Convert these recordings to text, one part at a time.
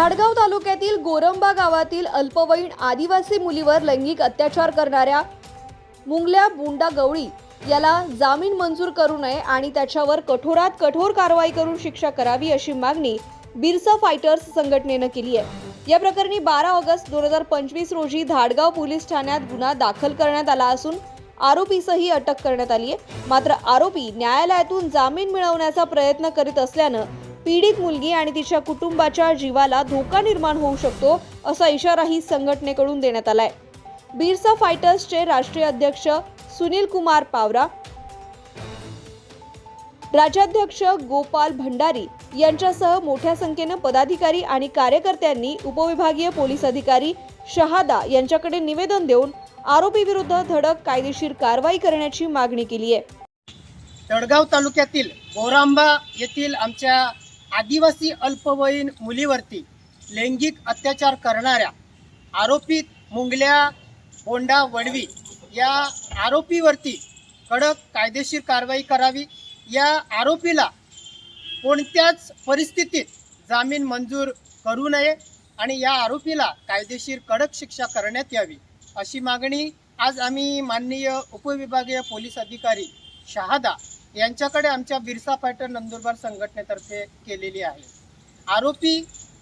धाडगाव तालुक्यातील गोरंबा गावातील अल्पवयीन आदिवासी मुलीवर लैंगिक अत्याचार करणाऱ्या मुंगल्या बुंडा गवळी याला जामीन मंजूर करू नये आणि त्याच्यावर कठोरात कठोर कारवाई करून शिक्षा करावी अशी मागणी बिरसा फायटर्स संघटनेनं केली आहे. या प्रकरणी बारा ऑगस्ट दोन हजार पंचवीस रोजी धाडगाव पोलीस ठाण्यात गुन्हा दाखल करण्यात आला असून आरोपीसही अटक करण्यात आली आहे. मात्र आरोपी न्यायालयातून जामीन मिळवण्याचा प्रयत्न करीत असल्यानं पीडित मुलगी आणि तिच्या कुटुंबाच्या जीवाला धोका निर्माण होऊ शकतो असा इशाराही संघटनेकडून देण्यात आलाय. बिरसा फायटर्सचे राष्ट्रीय अध्यक्ष सुनील कुमार पावरा राज्याध्यक्ष गोपाल भंडारी यांच्यासह मोठ्या संख्येनं पदाधिकारी आणि कार्यकर्त्यांनी उपविभागीय पोलीस अधिकारी शहादा यांच्याकडे निवेदन देऊन आरोपी विरुद्ध धडक कायदेशीर कारवाई करण्याची मागणी केली आहे. तळगाव तालुक्यातील बोरांबा येथील आमच्या आदिवासी अल्पवयीन मुलीवरती लैंगिक अत्याचार करणाऱ्या आरोपीत मुंगल्या बोंडा वडवी या आरोपीवरती कडक कायदेशीर कारवाई करावी. या आरोपीला कोणत्याच परिस्थितीत जामीन मंजूर करू नये आणि या आरोपीला कायदेशीर कडक शिक्षा करण्यात यावी अशी मागणी आज आम्ही माननीय उपविभागीय पोलीस अधिकारी शहादा यांच्याकडे आमच्या बिरसा फायटर नंदुरबार संघटनेतर्फे केलेली आहे. आरोपी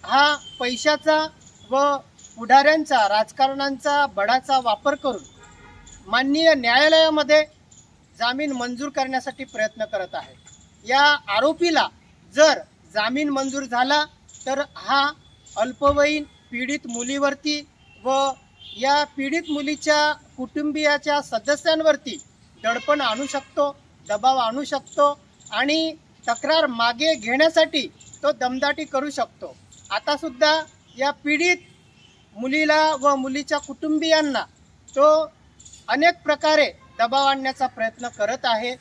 हा पैशाचा व पुढाऱ्यांचा राजकारणांचा बडाचा वापर करून माननीय न्यायालयामध्ये जामीन मंजूर करण्यासाठी प्रयत्न करत आहे. या आरोपीला जर जामीन मंजूर झाला तर हा अल्पवयीन पीडित मुलीवरती व या पीडित मुलीच्या कुटुंबियाच्या सदस्यांवरती दडपण आणू शकतो. दबाव आणू शकतो आणि तक्रार मागे घेण्यासाठी तो दमदाटी करू शकतो. आता सुद्धा या पीडित मुलीला व मुलीच्या कुटुंबियांना तो अनेक प्रकारे दबाव आणण्याचा प्रयत्न करत आहे.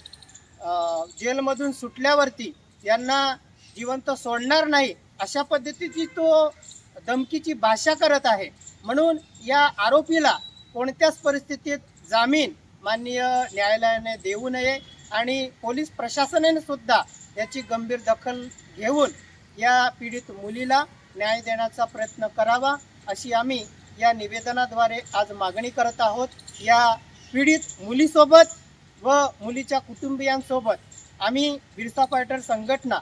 जेलमधून सुटल्यावरती यांना जिवंत सोडणार नाही अशा पद्धतीची तो धमकीची भाषा करत आहे. म्हणून या आरोपीला कोणत्याच परिस्थितीत जामीन माननीय न्यायालयाने देऊ नये. आणि पोलीस प्रशासनाने सुद्धा याची गंभीर दखल घेऊन या पीडित मुलीला न्याय देण्याचा प्रयत्न करावा अशी आम्ही या निवेदनाद्वारे आज मागणी करत आहोत. या पीडित मुलीसोबत व मुलीच्या कुटुंबियांसोबत आम्ही बिरसा फायटर संघटना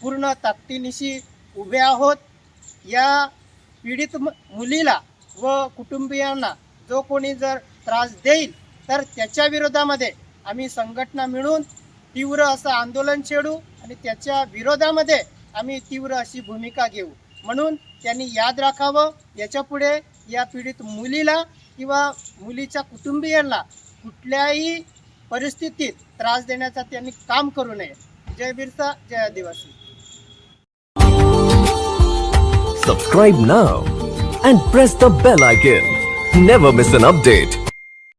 पूर्ण ताकदीनिशी उभे आहोत. या पीडित मु- मुलीला व कुटुंबियांना जो कोणी जर त्रास देईल तर त्याच्या विरोधामध्ये आम्ही संघटना मिळून तीव्र असं आंदोलन छेडू आणि त्याच्या विरोधामध्ये आम्ही तीव्र अशी भूमिका घेऊ. म्हणून त्यांनी याद राखावं. याच्यापुढे या पीडित मुलीला किंवा मुलीच्या कुटुंबियांना कुठल्याही परिस्थितीत त्रास देण्याचा त्यांनी काम करू नये. जय बिरसा जय आदिवासी. Subscribe now and press the bell icon never miss an update